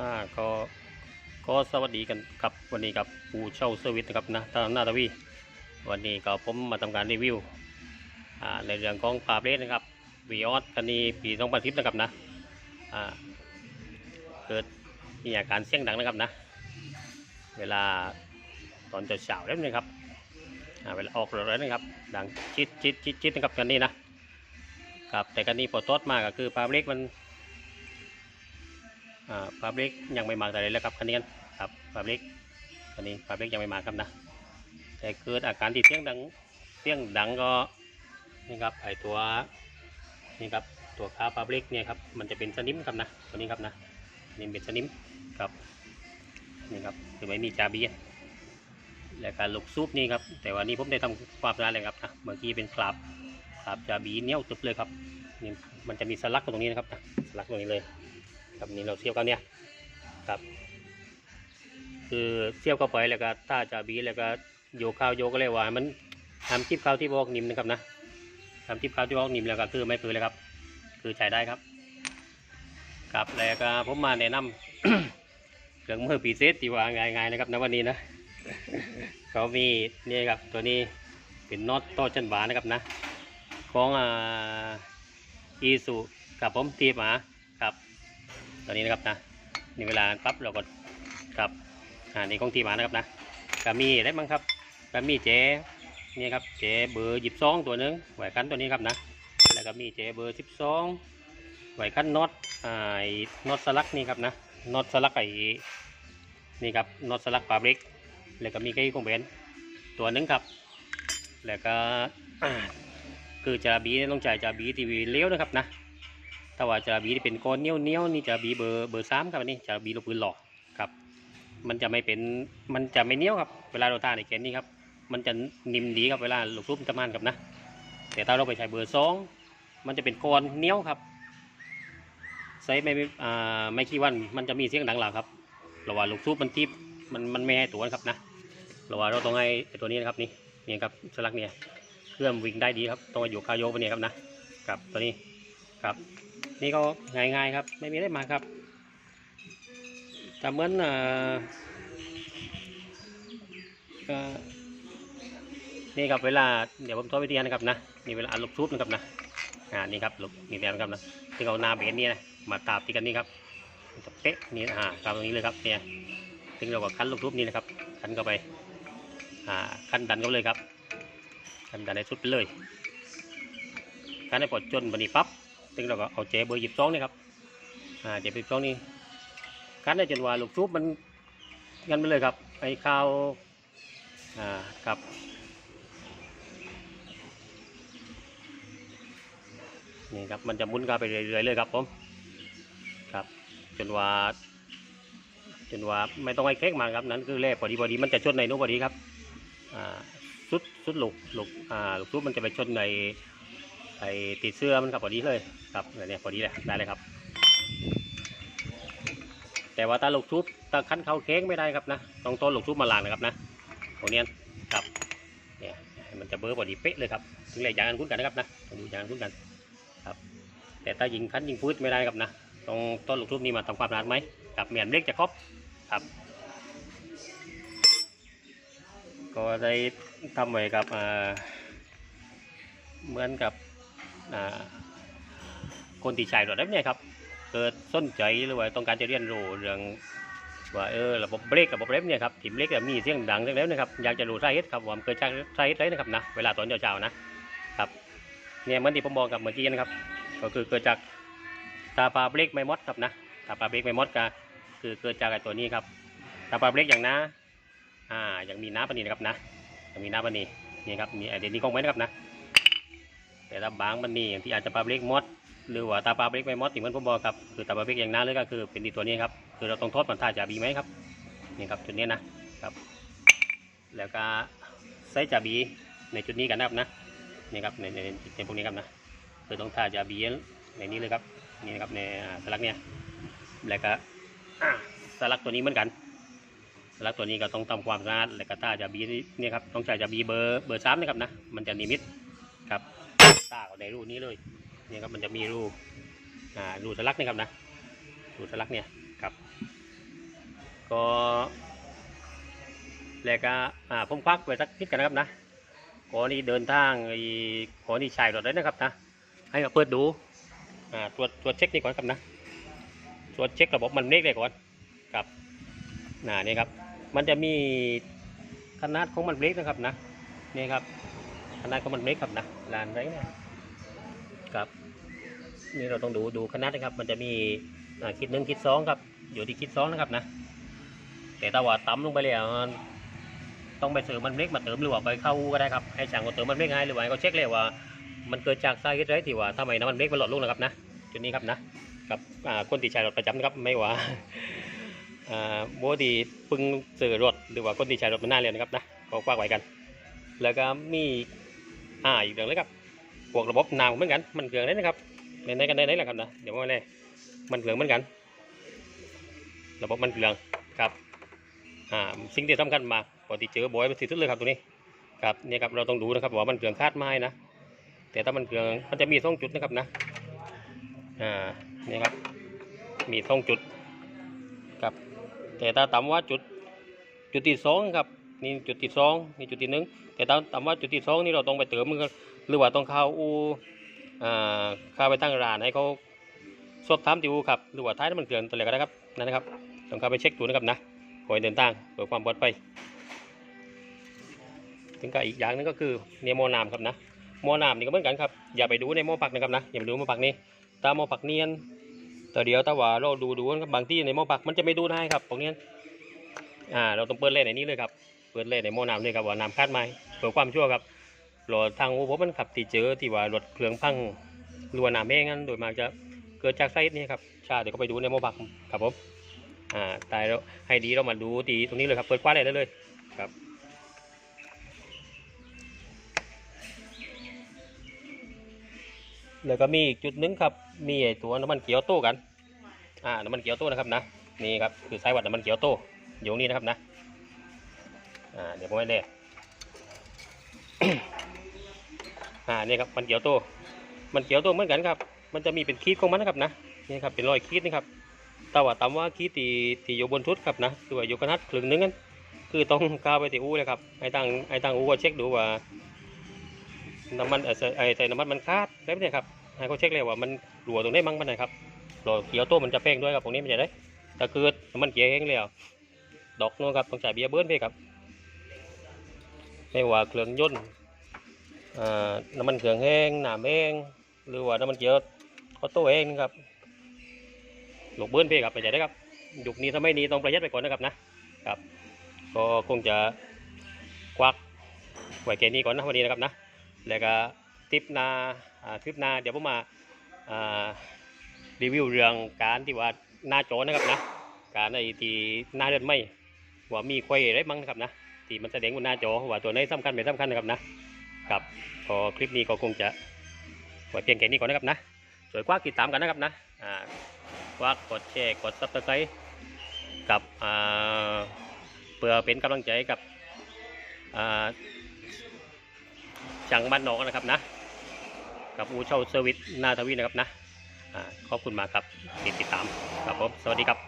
อ่าก็ก็สวัสดีกันครับวันนี้กับปูเช่าเซอร์วิสนะครับนะตามหน้าตาวีวันนี้ก็ผมมาทำการรีวิวอ่าในเรื่องของปาเบรสนะครับวีออสกันนี้ปี2010นะครับนะอ่าเกิดมีอาการเสียงดังนะครับนะ เวลาตอนเช้าๆแล้วนะครับเวลาออกรถแล้วนะครับ ดังชิดชิดชิดชิดนะครับกันนี้นะครับแต่กันนี้พอทดมากก็คือปาเบรกมัน อ่าปาเบรกยังไม่มาแต่เลยแล้วครับคันนี้กันครับปาเบรกคันนี้ปาเบรกยังไม่มาครับนะแต่เกิดอาการที่เสียงดังเสียงดังก็นี่ครับไอตัวนี่ครับตัวขาปาเบรกเนี่ยครับมันจะเป็นสนิมครับนะตัวนี้ครับนะนี่เป็นสนิมครับนี่ครับคือไม่มีจาบีและการลูกซูปนี่ครับแต่ว่านี่ผมได้ทำความสะอาดเลยครับนะเมื่อกี้เป็นคราบคราบจาบีเหนี้ยวตึบเลยครับนี่มันจะมีสลักตรงนี้นะครับนะสลักตรงนี้เลย ครับนี่เราเสียบกันเนี่ยครับ คือเสียบเข้าไปแล้วก็ถ้าจะบีแล้วก็โยกข้าวโยกก็เลยว่ามันทำจิ้บข้าวที่บอกนิ่มนะครับนะทำจิ้บข้าวที่บอกนิ่มแล้วก็คือไม่ปืนเลยครับ คือใช้ได้ครับครับแล้วก็ผมมาแนะนำเครื่องมือปีเซตีว่าง่ายๆนะครับในวันนี้นะเขามีนี่ครับตัวนี้เป็นน็อตโต้จันบานะครับนะ ของอ่าอีสุกับผมตีมาครับ ตอนนี้นะครับนะนี่เวลาปั๊บเราก็ครับอ่านี่ของที่มานะครับนะก็มีได้มั้งครับก็มีเจนี่ครับเจเบอร์หยิบซองตัวนึงไหวคันตัวนี้ครับนะแล้วก็มีเจเบอร์สิบสองไหวคันน็อตอ่าไอ้น็อตสลักนี่ครับนะน็อตสลักไอ้นี่ครับน็อตสลักปาเบรกแล้วก็มีไก่ของเบนตัวนึงครับ แล้วก็คือจาบีต้องจ่ายจาบีทีวีเลี้ยวนะครับนะ ถ้าว่าจะบีที่เป็นก้อนเนียวเนียวนี่จะบีเบอร์เบอร์สามครับอันนี้จะบีลูกปืนหลอกครับ มันจะไม่เป็นมันจะไม่เนี้ยวครับเวลาเราทาในเกณฑ์นี้ครับมันจะนิ่มดีครับเวลาลูกทุบทำงานกับนะ แต่ถ้าเราไปใช้เบอร์สองมันจะเป็นก้อนเนี้ยวครับใส่ไม่อ่าไม่กี่วันมันจะมีเสียงดังหล่าครับเราว่าลูกทุบมันทิบมันมันไม่ให้ตัวนะครับนะเราว่าเราต้องให้ตัวนี้นะครับนี่นี่ครับสลักเนี่ยเครื่องวิ่งได้ดีครับต้องอยู่คาโยกไปเนี่ยครับนะครับตัวนี้ครับ นี่ก็ง่ายๆครับ ไม่มีอะไรมาครับแต่เหมือนเออนี่ครับเวลาเดี๋ยวผมทอดวิธีนะครับนะนี่เวลาอัดลูกทุบนะครับนะอ่านี่ครับลูกนี่แล้วนะครับนะที่เอานาเบนนี่นะมาตาบที่กันนี่ครับจะเป๊ะนี่อ่าตามตรงนี้เลยครับเนี่ยซึ่งเราก็คั้นลูกทุบนี่นะครับคั้นเข้าไปอ่าคั้นดันเข้าเลยครับคั้นดันให้สุดไปเลยคั้นให้ปลดจนบันนี้ปั๊บ ซึ่งเราก็เอาเจเบอร์หยิบซองนี่ครับอ่าเจเบอร์หยิบซองนี่คั้นได้จนว่าลูกซุปมันงันไปเลยครับไอ้ข้าวอ่าครับนี่ครับมันจะมุนกันไปเรื่อยๆเลยครับผมครับ จนว่าจนว่าไม่ต้องให้เค้กมาครับนั่นคือแร่พอดีพอดีมันจะชนในนู้นพอดีครับอ่าสุดสุดลูกลูกอ่าลูกซุปมันจะไปชนใน ไอ้ติดเสื้อมันครับพอดีเลยครับเนี่ยพอดีเลยได้เลยครับ แต่ว่าตาลูกชุบตาคั้นเข้าเค้กไม่ได้ครับนะต้องต้นลูกชุบมาล้างนะครับนะตรงเนี้ยครับเนี่ยมันจะเบอร์พอดีเป๊ะเลยครับถึงเลยอย่างนั้นคุ้นกันนะครับนะดูอย่างนั้นคุ้นกันครับ แต่ถ้ายิงคั้นยิงพื้นไม่ได้ครับนะต้องต้นลูกชุบนี้มาทำความสะอาดไหมครับเหมียนเล็กจะครบครับก็ได้ทำไว้กับเหมือนกับ คนที่ใช้รถเล็บเนี่ยครับ เกิดสนใจหรือว่าต้องการจะเรียนรู้เรื่องว่าเออระบบเบรกระบบเล็บเนี่ยครับถิ่มเล็กเนี่ยมีเสียงดังเล็บนะครับอยากจะรู้สาเหตุครับว่ามันเกิดจากสาเหตุอะไรนะครับนะเวลาตอนเช้าๆนะครับเนี่ยเหมือนที่ผมบอกกับเมื่อกี้นะครับ ก็คือเกิดจากตาปลาเบรกไม่มดครับนะตาปลาเบรกไม่มดก็คือเกิดจากไอ้ตัวนี้ครับตาปลาเบรกอย่างนะอ่าอย่างมีน้ำปนนีนะครับนะมีน้ำปนนีนี่ครับมีไอเดียนี้ก้องไว้นะครับนะ แต่ถ้าบางมันนี่อย่างที่อาจจะปลาเบรกมด หรือว่าตาปลาเบรกไม่มดที่มือนผมบอกครับคือตาปลาเบรกอย่างนั้นเลยก็คือเป็นที่ตัวนี้ครับคือเราต้องทดมันท่าจะบีไหมครับนี่ครับจุดนี้นะครับ แล้วก็ใส่จะบีในจุดนี้กันนะครับนะนี่ครับในในในพวกนี้ครับนะคือต้องท่าจะบีในนี้เลยครับนี่นะครับในสลักเนี่ยแล้วก็สลักตัวนี้เหมือนกันสลักตัวนี้ก็ต้องทำความสะอาดแล้วก็ท่าจะบีนี่ครับต้องใช้จะบีเบอร์เบอร์สามนะครับนะมันจะนิมิตครับ ตาในรูนี้เลยเนี่ยครับมันจะมีรูอ่ารูสลักนี่ครับนะรูสลักเนี่ยครับ ก็แล้วก็อ่าผมควักไว้สักนิดกันนะครับนะขอนี่เดินทางไอ้ขอนี่ชายรถเลยนะครับนะให้มาเปิดดูอ่าตรวจตรวจเช็คนี่ก่อนครับนะตรวจเช็คระบบมันเบรกเลยก่อนครับน่านี่ครับ มันจะมีขนาดของมันเบรกนะครับนะนี่ครับ ขนาดของมันเบรกครับนะลานไรนี่ยครับนี่เราต้องดูดูขนาดนะครับ มันจะมีคิดหนึ่งคิดสองครับ อยู่ที่คิดสองนะครับนะ แต่ถ้าว่าต่ำลงไปแล้วต้องไปเสริมมันเล็กมาเติมหรือว่าไปเข้าก็ได้ครับให้ช่างก็เติมมันเล็กให้หรือว่าให้เขาเช็คเลยว่า มันเกิดจากสาเหตุอะไรที่ว่าทำไมน้ำมันเบรกมันหลอดลงนะครับนะจุดนี้ครับนะกับคนที่ใช้รถประจำนะครับไม่ว่าอ่าโบดีปึงสื่อรถหรือว่าคนที่ใช้รถมานน่านแล้วนะครับนะก็คว้าไว้กัน แล้วก็มี อ่าอีกเรื่องเลยครับพวกระบบน้ำเหมือนกัน มันเกลืองได้นะครับในไหนกันในไหนแหละครับนะเดี๋ยวมาเลยมันเกลืองเหมือนกัน ระบบมันเกลืองครับอ่าสิ่งที่สำคัญมากปกติเจอบ่อยเป็นสิสุดเลยครับตัวนี้ครับเนี่ยครับเราต้องดูนะครับว่ามันเกลืองคาดไม้นะแต่ถ้ามันเกลืองมันจะมีสองจุดนะครับนะอ่าเนี่ยครับมีสองจุดครับแต่ถ้าต่ำว่าจุดจุดที่สองครับ นี่จุดที่สองนี่จุดที่หนึ่งแต่ถ้าต่ำว่าจุดที่สองนี่เราต้องไปเติมมันก็หรือว่าต้องเข้าอูอ่าเข้าไปตั้งร้านให้เขาสอบถามที่อูครับหรือว่าท้ายน้ำมันเกลืองตัวไหนก็ได้ครับนั่นนะครับต้องเข้าไปเช็คดูนะครับนะก่อนเดินทางเพื่อความปลอดภัยถึงกับอีกอย่างนึงก็คือเนี่ยโมนามครับนะหม้อน้ำนี่ก็เหมือนกันครับอย่าไปดูในหม้อผักนะครับนะอย่าไปดูหม้อผักนี้ตาหม้อผักเนียนแต่เดี๋ยวถ้าว่าเราดูดูครับบางที่ในหม้อผักมันจะไม่ดูได้ครับตรงนี้อ่าเราต้องเปิดเล่ในนี้เลยครับ ปิดเล่ในหม้อน้ำเลยครับว่าน้ำคาดไหมเพื่อความชั่วครับรถทางอูผมมันขับตีเจอที่ว่ารถเครื่องพังรัวน้ำแม่งั้นโดยมากจะเกิดจากไซต์นี้ครับชาเดี๋ยวก็ไปดูในหม้อผักครับผมอ่าตายแล้วให้ดีเรามาดูตีตรงนี้เลยครับเปิดกว้าเลยได้เลยครับแล้วก็มีอีกจุดหนึงครับ มีไอตัวน้ำมันเกียวโต้กัน อ่า น้ำมันเกียวโต้นะครับนะ นี่ครับ คือสายวัดน้ำมันเกียวโต้อยู่นี้นะครับนะ อ่าเดี๋ยวผมให้เล่อ่านี่ครับมันเกี่ยวโต้มันเกี่ยวโต้เหมือนกันครับ มันจะมีเป็นคีดของมันนะครับนะนี่ครับเป็นรอยคีดนี่ครับแต่ว่าตามว่าคีดที่ที่อยู่บนทุดครับนะคือว่าอยู่กระนัดครึ่งนึงกันคือต้องก้าวไปที่อูเลยครับไอ้ตังไอ้ตังอู้ก็เช็คดูว่าน้ำมันเออไอ้ใส่น้ำมันมันคาดได้ไหมเนี่ยครับให้เขาเช็คเลยว่ามันรั่วตรงไหนมั่งมันไหนครับรั่วเกี่ยวโต้มันจะเป้งด้วยครับตรงนี้มันจะได้ถ้าเกิดน้ำมันเกี่ยวแห้งแล้วดอกนู้นครับต้องจ่ายเบียร์เบิ้ลไปครับ ไม่ว่าเครื่องยนต์น้ำมันเครื่องแห้งหน้ำแห้งหรือว่าน้ำมันเกียวออโต้แห้งนะครับหลกเบิ้ลไปครับไปจ่ายได้ครับยุคนี้ถ้าไม่นี้ต้องประหยัดไปก่อนนะครับนะครับก็คงจะควักไว้แค่นี้ก่อนนะวันนี้นะครับนะแล้วก็ทิปนาทิปนาเดี๋ยวผมมาารีวิวเรื่องการที่ว่าหน้าจอนะครับนะการไอ้ที่หน้าเลือดไหมว่ามีควายอะไรบ้างนะครับนะ ที่มันแสดงบนหน้าจอว่าตัวไหนสำคัญไม่สำคัญนะครับนะครับพอคลิปนี้ก็คงจะไว้เพียงแค่นี้ก่อนนะครับนะสวยกว่าติดตามกันนะครับนะอ่ากว่ากดแชร์กดซับสไครต์กับอ่าเพื่อเป็นกำลังใจกับอ่าจังบ้านนอกนะครับนะกับอูเช่าเซอร์วิสนาทวีนะครับนะขอบคุณมากครับที่ติดตามครับผมสวัสดีครับ